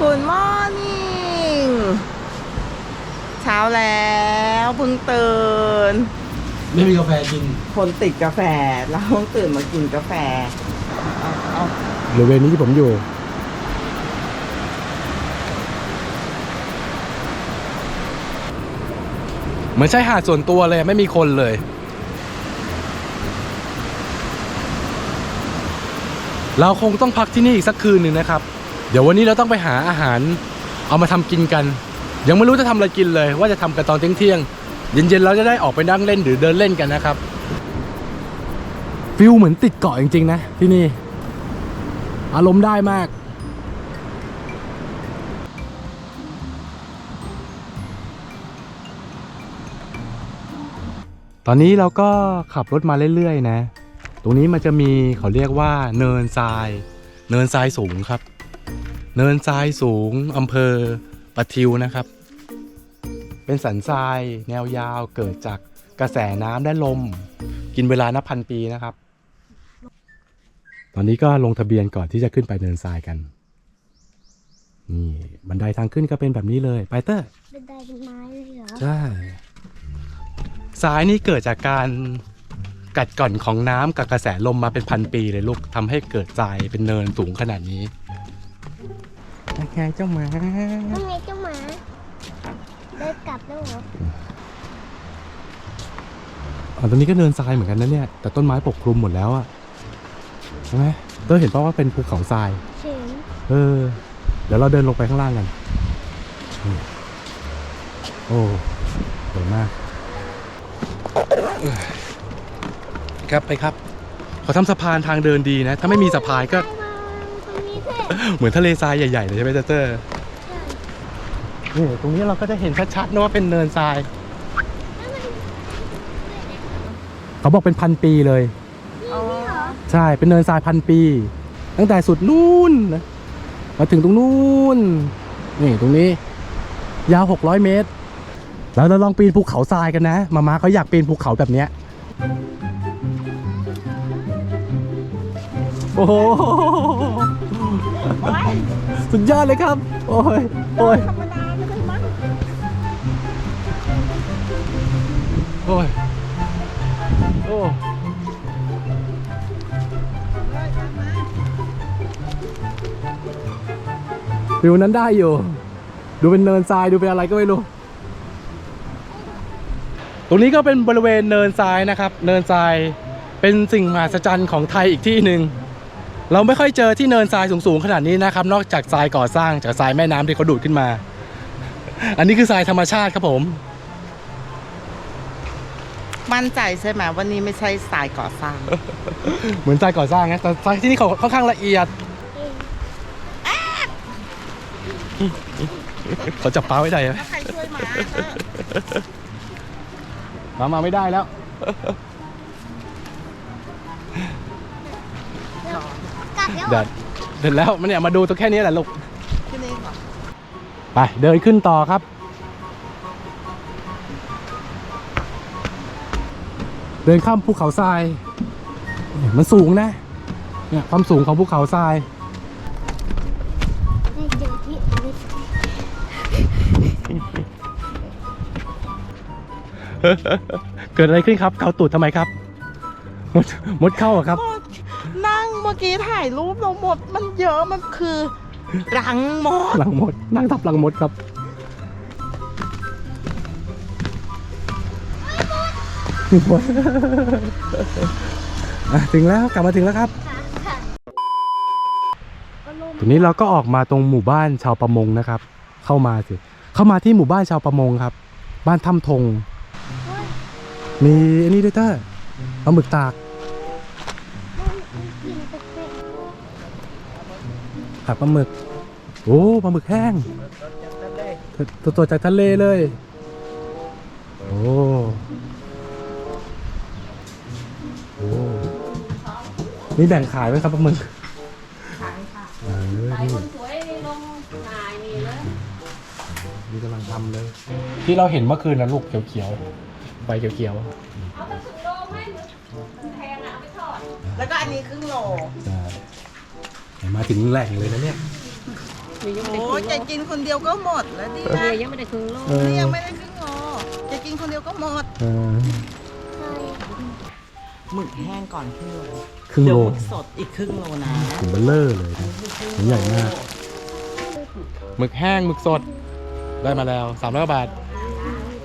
Good morning เช้าแล้วเพิ่งตื่น ไม่มีกาแฟกินคนติดกาแฟเราต้องตื่นมากินกาแฟเอาเอาบริเวณนี้ที่ผมอยู่ เหมือนใช่หาดส่วนตัวเลยไม่มีคนเลย เราคงต้องพักที่นี่อีกสักคืนหนึ่งนะครับ เดี๋ยววันนี้เราต้องไปหาอาหาร เอามาทำกินกัน ยังไม่รู้จะทำอะไรกินเลย ว่าจะทำกันตอนเที่ยงเที่ยงเย็นๆเราจะได้ออกไปนั่งเล่นหรือเดินเล่นกันนะครับฟิลเหมือนติดเกาะจริงๆนะที่นี่ อารมณ์ได้มาก ตอนนี้เราก็ขับรถมาเรื่อยๆนะ ตรงนี้มันจะมีเขาเรียกว่าเนินทราย เนินทรายสูงครับ เนินทรายสูงอำเภอปะทิวนะครับ เป็นสันทรายแนวยาวเกิดจากกระแสน้ำและลม กินเวลานับพันปีนะครับ ตอนนี้ก็ลงทะเบียนก่อนที่จะขึ้นไปเนินทรายกัน นี่บันไดทางขึ้นก็เป็นแบบนี้เลยไปเตอร์เป็นไดเป็นไม้เลยเหรอใช่ทรายนี่เกิดจากการกัดก่อนของน้ำกับกระแสลมมาเป็นพันปีเลยลูกทำให้เกิดทรายเป็นเนินสูงขนาดนี้ ไงเจ้าหมาทำไงเจ้าหมา เดินกลับแล้วเหรออ๋อตรงนี้ก็เนินทรายเหมือนกันนะเนี่ย แต่ต้นไม้ปกคลุมหมดแล้วอะใช่ไหมเตอร์เห็นป่าว่าเป็นภูเขาทรายเสียงเออ เดี๋ยวเราเดินลงไปข้างล่างกันนี่โอ้สวยมาก ครับไปครับเขาทำสะพานทางเดินดีนะ ถ้าไม่มีสะพานก็มาตรงนี้ เท่เหมือนทะเลทรายใหญ่ๆเลยใช่ไหมเตอร์ใช่นี่ตรงนี้เราก็จะเห็นชัดๆนะว่าเป็นเนินทราย เขาบอกเป็นพันปีเลยอ๋อใช่เป็นเนินทรายพันปี ตั้งแต่สุดนู่นนะมาถึงตรงนู่น นี่ตรงนี้ ยาว 600 เมตร แล้วเราลองปีนภูเขาทรายกันนะ มาม่าเขาอยากปีนภูเขาแบบเนี้ยโอ้โห สุดยอดเลยครับ โอ้ย โอ้ย ธรรมดาไม่เคยมั้งโอ้ย โอ้ฟิวนั้นได้อยู่ ดูเป็นเนินทรายดูเป็นอะไรก็ไม่รู้ ตรงนี้ก็เป็นบริเวณเนินทรายนะครับ เนินทรายเป็นสิ่งมหัศจรรย์ของไทยอีกที่หนึ่ง เราไม่ค่อยเจอที่เนินทรายสูงๆขนาดนี้นะครับ นอกจากทรายก่อสร้างจากทรายแม่น้ำที่เขาดูดขึ้นมา อันนี้คือทรายธรรมชาติครับผม มั่นใจใช่ไหมวันนี้ไม่ใช่สายก่อสร้าง เหมือนทรายก่อสร้างนะแต่ทรายที่นี่เขาค่อนข้างละเอียดเขาจับปลาไว้ได้ไหมใครช่วยมามามาไม่ได้แล้ว เหรเดี๋ยอวเดินแล้วมันเนี่ยมาดูตัวแค่นี้แหละลูกที่นี่เหรอไปเดินขึ้นต่อครับ เดินข้ามภูเขาทรายเนี่ยมันสูงนะเนี่ยความสูงของภูเขาทรายได้เจอที่อเล็กเกิดอะไรขึ้นครับ เกาตูดทำไมครับ มดมดเข้าเหรอครับนั่งเมื่อกี้ถ่ายรูปเราหมดมันเยอะมันคือรังมดหลังมดนั่งทับหลังมดครับมดอะถึงแล้วกลับมาถึงแล้วครับขาขาก็ลงทีนี้เราก็ออกมาตรงหมู่บ้านชาวประมงนะครับ เข้ามาสิ เข้ามาที่หมู่บ้านชาวประมงครับ บ้านถ้ำทง มีอันนี้ด้วยเต้อปลาหมึกตาก ผัดปลาหมึก โอ้ปลาหมึกแห้งตัวตัวจากทะเลเลย โอ้โอ้นี่แบ่งขายไหมครับปลาหมึกขายค่ะเออนี่สวยลงนายนี่เลยนี่กำลังทำเลย ที่เราเห็นเมื่อคืนนะลูกเขียวๆใบเขียวๆเอาไปถึงโลไหมแพงอะเอาไปทอดแล้วก็อันนี้ครึ่งโลใช่ มาถึงแหล่งเลยนะเนี่ยมียังไม่โอ้ได้ยครึ่งแกกินคนเดียวก็หมดแล้วดิโลเมียยังไม่ได้ครึ่งโลเออนี่ยังไม่ได้ครึ่งโลแกกินคนเดียวก็หมดเออหมึกแห้งก่อนครึ่งโลครึ่งเดี๋ยโลวหมึกสดอีกครึ่งโลนะถึงเบลเลอร์เลยนะถึงใหญ่มาก หมึกแห้งหมึกสดได้มาแล้ว3 0 0บาท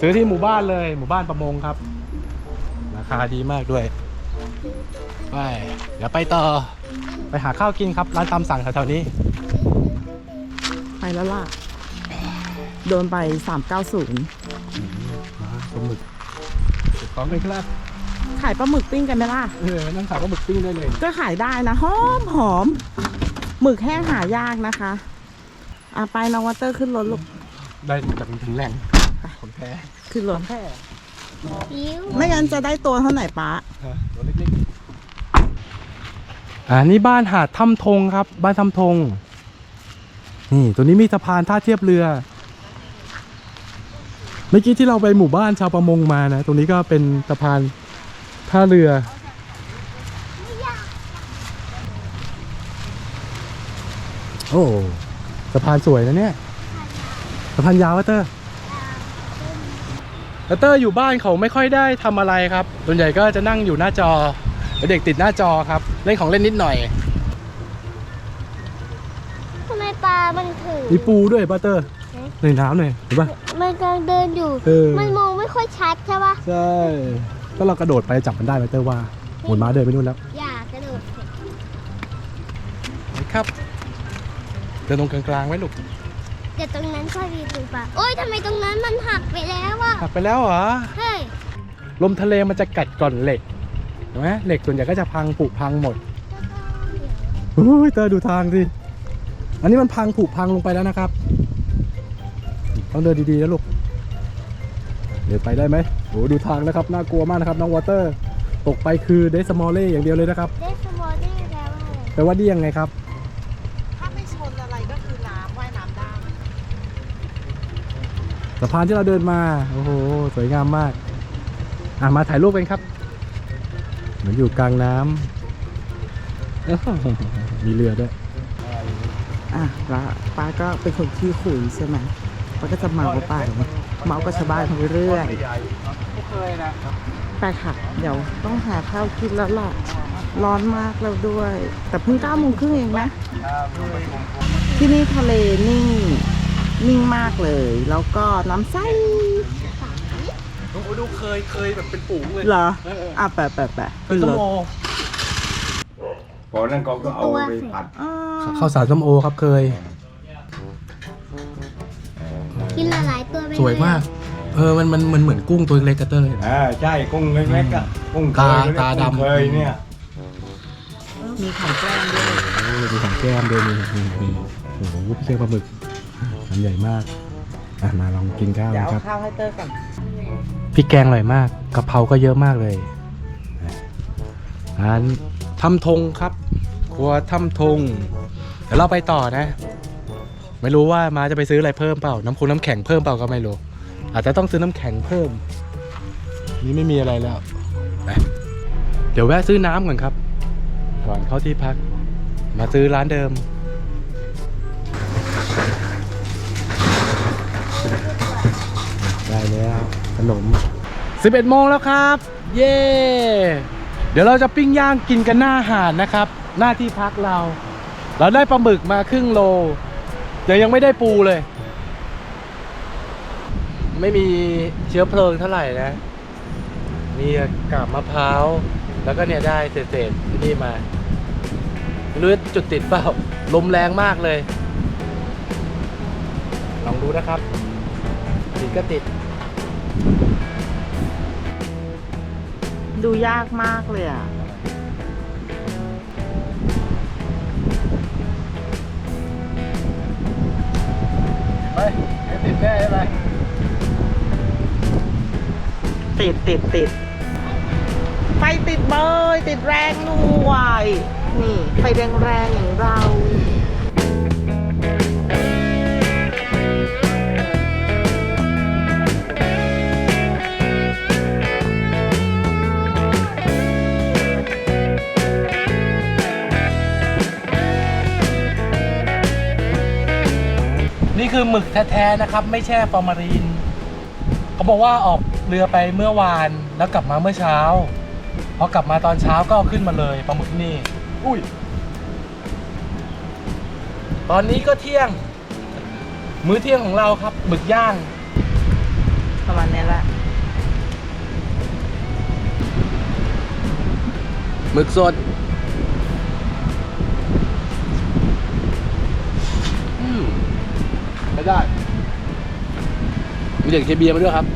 ซื้อที่หมู่บ้านเลย หมู่บ้านประมงครับ ราคาดีมากด้วย ไปเดี๋ยวไปต่อ ไปหาข้าวกินครับ ร้านตามสั่งแถวๆนี้ ไปแล้วล่ะ โดนไป 390มาปลาหมึกถูกต้องเลยครับขายปลาหมึกปิ้งกันไหมล่ะ เออนั่งขายปลาหมึกปิ้งได้เลย ก็ขายได้นะหอมหอมหมึกแห้งหายากนะคะอะไปน้องวอเตอร์ขึ้นรถลูกได้จากถึงแหล่งของแท้ขึ้นรถแท้ยิ้วไม่งั้นจะได้ตัวเท่าไหร่ป้าตัวเล็กๆ อ่านี่บ้านหาดถ้ำทงครับ บ้านถ้ำทง นี่ตัวนี้มีสะพานท่าเทียบเรือ เมื่อกี้ที่เราไปหมู่บ้านชาวประมงมานะ ตรงนี้ก็เป็นสะพานท่าเรือ โอ้สะพานสวยนะเนี่ยสะพานยาววะเตอร์แล้วเตอร์อยู่บ้านเขาไม่ค่อยได้ทำอะไรครับส่วนใหญ่ก็จะนั่งอยู่หน้าจอ เด็กติดหน้าจอครับ เล่นของเล่นนิดหน่อย ทำไมปลา มันถึง มีปูด้วยป้าเตอร์ในน้ำหน่อยเห็นปะ มันกำลังเดินอยู่ เออ มันมองไม่ค่อยชัดใช่ปะใช่ก็เรากระโดดไปจับมันได้ป้าเตอร์ว่าหมุนม้าเดินไปนู่นแล้วอย่ากระโดดครับ เดินตรงกลางๆไว้ลูกแต่ตรงนั้นก็มีตรงปลาโอ๊ยทำไมตรงนั้นมันหักไปแล้วอะหักไปแล้วเหรอ เฮ้ย ลมทะเลมันจะกัดก่อนเหล็ก เห็นไหมเหล็กส่วนใหญ่ก็จะพังผุพังหมดอุ้ยเตอร์ดูทางสิอันนี้มันพังผุพังลงไปแล้วนะครับ ต้องเดินดีๆนะลูกเดินไปได้ไหมโอ้ดูทางนะครับน่ากลัวมากนะครับน้องวอเตอร์ ตกไปคือเดสมอลเล่อย่างเดียวเลยนะครับ เดสมอลได้แล้วอะไรแปลว่าดียังไงครับ ถ้าไม่ชนอะไรก็คือน้ำว่ายน้ำได้สะพานที่เราเดินมา โอ้โห สวยงามมาก อะมาถ่ายรูปกันครับ เหมือนอยู่กลางน้ำอ้าวมีเรือด้วยอะแล้วป้าก็เป็นคนขี้ขุยใช่ไหมป้าก็จะเมาไปเมากับชาวบ้านไปเรื่อยไม่เคยนะไปค่ะ เดี๋ยวต้องหาข้าวกินแล้วล่ะ ร้อนมากแล้วด้วย แต่เพิ่งเก้าโมงครึ่งเองนะ ที่นี่ทะเลนิ่ง นิ่งมากเลย แล้วก็น้ำใส น้องโอดูเคยเคยแบบเป็นฝูงเลยเหรออะแปะแปะแปะเป็นส้มโอพอนั้นเขาก็เอาไปผัดอ่าข้าวสารส้มโอครับเคย กินหลายๆตัวไปสวยมาก เออมันมันมันเหมือนกุ้งตัวเล็กกระเตอร์อ่าใช่กุ้งเล็กๆอะกุ้งเคยตาตาดำกุ้งเคยเนี่ยมีของแกล้มด้วยโอ้ดูของแก้มด้วยนี่นี่นี่โอ้โหพี่เชียงปลาหมึกอันใหญ่มาก อะมาลองกินข้าวเดี๋ยวนะเอาครับ ข้าวให้เตอร์ก่อนพ ริกแกงอร่อยมากกะเพราก็เยอะมากเลยร้านทำทงครับครัวทำทงเดี๋ยวเราไปต่อนะ ไม่รู้ว่ามาจะไปซื้ออะไรเพิ่มเปล่า น้ำคงน้ำแข็งเพิ่มเปล่าก็ไม่รู้ อาจจะต้องซื้อน้ำแข็งเพิ่ม นี่ไม่มีอะไรแล้วเดี๋ยวแวะซื้อน้ำก่อนครับ ก่อนเข้าที่พัก มาซื้อร้านเดิม ขนม 11โมงแล้วครับ เย้เดี๋ยวเราจะปิ้งย่างกินกันหน้าหาดนะครับ หน้าที่พักเรา เราได้ปลาหมึกมาครึ่งโลแต่ยังไม่ได้ปูเลย ไม่มีเชื้อเพลิงเท่าไหร่นะ มีกาบมะพร้าว แล้วก็เนี่ยได้เศษๆที่นี่มาไม่รู้จุดติดเปล่าลมแรงมากเลย ลองดูนะครับ ติดก็ติด ดูยากมากเลยอะไปติดแน่ใช่ไหมติดติดติดไฟติดเบยติดแรงด้วย นี่ ไฟแรงแรงๆอย่างเรา นี่คือหมึกแท้ๆนะครับ ไม่แช่ฟอร์มาลีนเขาบอกว่าออกเรือไปเมื่อวานแล้วกลับมาเมื่อเช้าพอกลับมาตอนเช้าก็เอาขึ้นมาเลยปลาหมึกนี่ อุ้ย ตอนนี้ก็เที่ยง มื้อเที่ยงของเราครับหมึกย่างประมาณนี้แหละหมึกสด อืม ไม่ได้ มีเด็กเคเบียร์มาด้วยครับ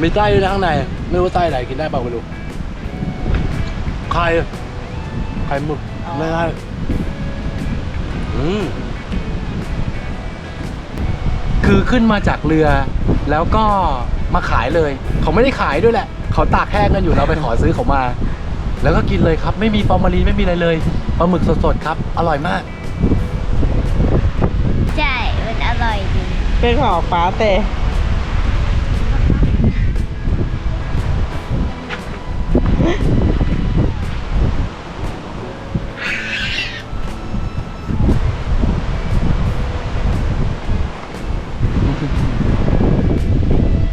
มีไส้ด้วยนะข้างใน ไม่รู้ว่าไส้ไหนกินได้เปล่าไม่รู้ไข่ไข่หมึกไม่ได้อืมคือขึ้นมาจากเรือ แล้วก็มาขายเลย เขาไม่ได้ขายด้วยแหละ เขาตากแห้งกันอยู่เราไปขอซื้อเขามา แล้วก็กินเลยครับ ไม่มีฟอร์มาลีนไม่มีอะไรเลยปลาหมึกสดๆครับ อร่อยมาก ใช่ มันอร่อยดี เป็นของฟ้าแต่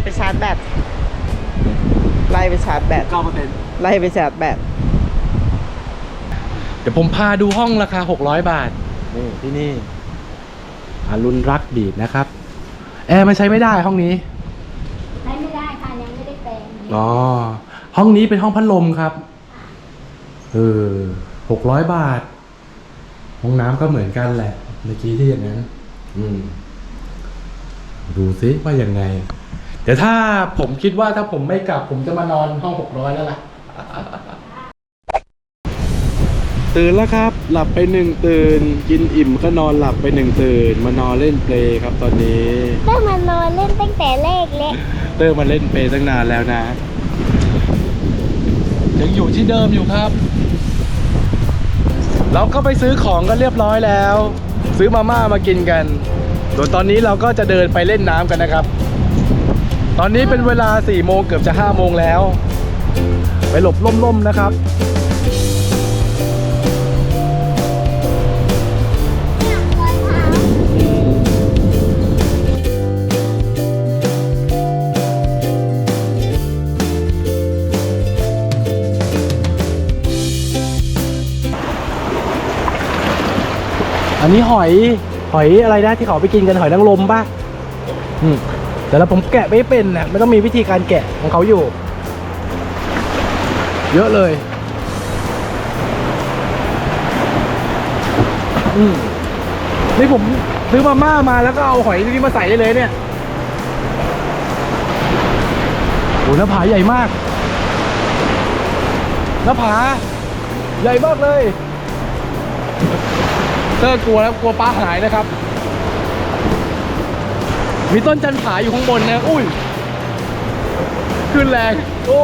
ไปชาร์จแบตไล่ไปชาร์จแบต9%ไล่ไปชาร์จแบตเดี๋ยวผมพาดูห้องราคา 600 บาท นี่ที่นี่อารุณรักบีดนะครับ แอร์มันใช้ไม่ได้ห้องนี้ ใช้ไม่ได้ค่ะยังไม่ได้แปลงอ๋อ ห้องนี้เป็นห้องพัดลมครับ เออหกร้อยบาท ห้องน้ำก็เหมือนกันแหละ เมื่อกี้ที่อย่างนั้น อืม ดูซิว่ายังไง เดี๋ยวถ้าผมคิดว่าถ้าผมไม่กลับ ผมจะมานอนห้องหกร้อยแล้วล่ะ ตื่นแล้วครับ หลับไปหนึ่งตื่น กินอิ่มก็นอนหลับไปหนึ่งตื่น มานอนเล่นเพลย์ครับตอนนี้ได้มานอนเล่นตั้งแต่เลขเล็กเตอร์มาเล่นเปย์ตั้งนานแล้วนะ ยังอยู่ที่เดิมอยู่ครับ เราก็ไปซื้อของกันเรียบร้อยแล้ว ซื้อมาม่ามากินกันส่วนตอนนี้เราก็จะเดินไปเล่นน้ำกันนะครับ ตอนนี้เป็นเวลา4โมงเกือบจะ5โมงแล้ว ไปหลบล่มๆนะครับ นนี้หอยหอยอะไรนะที่เขาไปกินกันหอยนางรมป่ะอืมแต่แล้วผมแกะไม่เป็นนะมันต้องมีวิธีการแกะของเขาอยู่ เยอะเลย อืมนี่ผมซื้อมาม่ามาแล้วก็เอาหอยที่นี่มาใส่ได้เลยเนี่ยโอ้หน้าผาใหญ่มากหน้าผาใหญ่มากเลย เตอร์กลัวแล้วกลัวปลาหายนะครับ มีต้นจันผาอยู่ข้างบนนะอุ้ยขึ้นแรง โอ้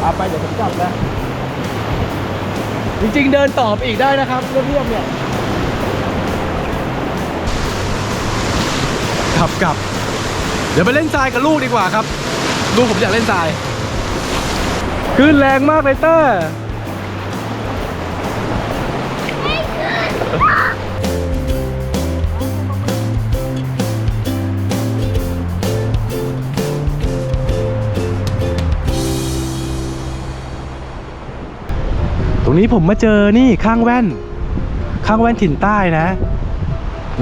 เอาไปเดี๋ยวผมกลับนะจริงๆเดินต่อไปอีกได้นะครับเรียบๆเนี่ยขับกลับ เดี๋ยวไปเล่นทรายกับลูกดีกว่าครับ ลูกผมอยากเล่นทรายขึ้นแรงมากเลยเตอร์ นี้ผมมาเจอนี่ข้างแว่น ข้างแว่นถิ่นใต้นะ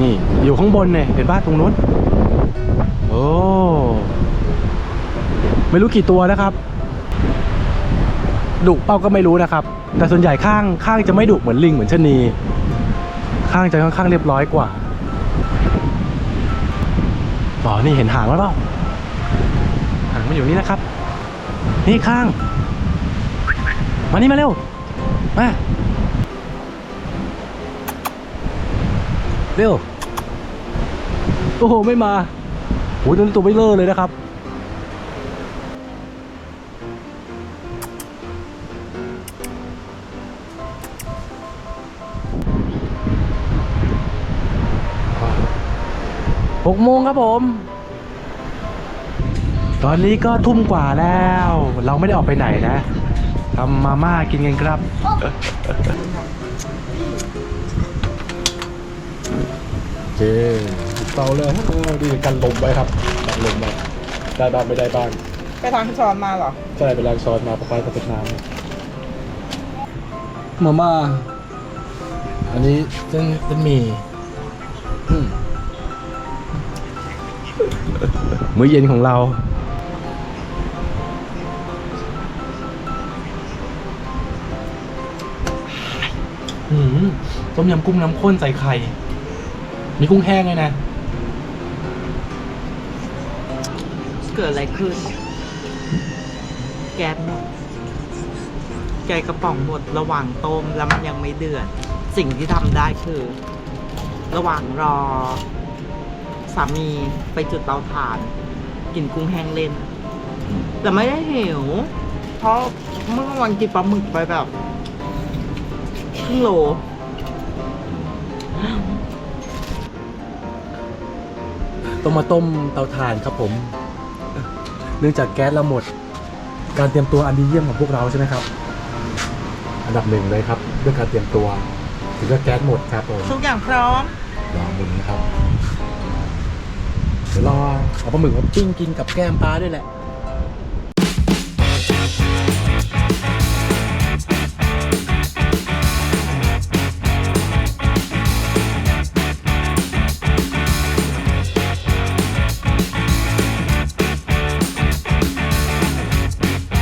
นี่อยู่ข้างบนเนี่ยเห็นป่ะตรงนู้นโอ้ไม่รู้กี่ตัวนะครับดุเป้าก็ไม่รู้นะครับ แต่ส่วนใหญ่ข้างข้างจะไม่ดุเหมือนลิงเหมือนชะนี ข้างจะค่อนข้างเรียบร้อยกว่าอ๋อนี่เห็นหางแล้วเปล่าหางมันอยู่นี่นะครับ นี่ข้าง มานี่มาเร็ว มาเร็ว โอ้โห ไม่มาโอ้ยตัวนี้ตัวไม่เลอเลยนะครับ หกโมงครับผม ตอนนี้ก็ทุ่มกว่าแล้ว เราไม่ได้ออกไปไหนนะทำมาม่ากินกันครับ เคเตาเลยเออดีกันลมไว้ครับกันลมไว้ได้บ้างไม่ได้บ้างไปทางช้อนมาเหรอ ใช่ไปล้างช้อนมาไปกระติกน้ำมาม่า อันนี้เส้นเส้นหมี่อืมมื้อเย็นของเรา อืมต้มยำกุ้งน้ำข้นใส่ไข่ มีกุ้งแห้งเลยนะ เกิดอะไรขึ้น แก๊สหมดแกสกระป๋องหมดระหว่างต้มแล้วมันยังไม่เดือด สิ่งที่ทำได้คือ ระหว่างรอ สามีไปจุดเตาถ่าน กินกุ้งแห้งเล่น แต่ไม่ได้หิวเพราะเมื่อวันกินปลาหมึกไปแบบ ครึ่งโลต้องมาต้มเตาถ่านครับผม เนื่องจากแก๊สเราหมด การเตรียมตัวอันดีเยี่ยมของพวกเราใช่ไหมครับ อันดับหนึ่งเลยครับเรื่องการเตรียมตัวถึงจะแก๊สหมดครับผมทุกอย่างพร้อมลองดูนะครับ เดี๋ยวรอเอาปลาหมึกมาปิ้งกินกับแก้มปลาด้วยแหละ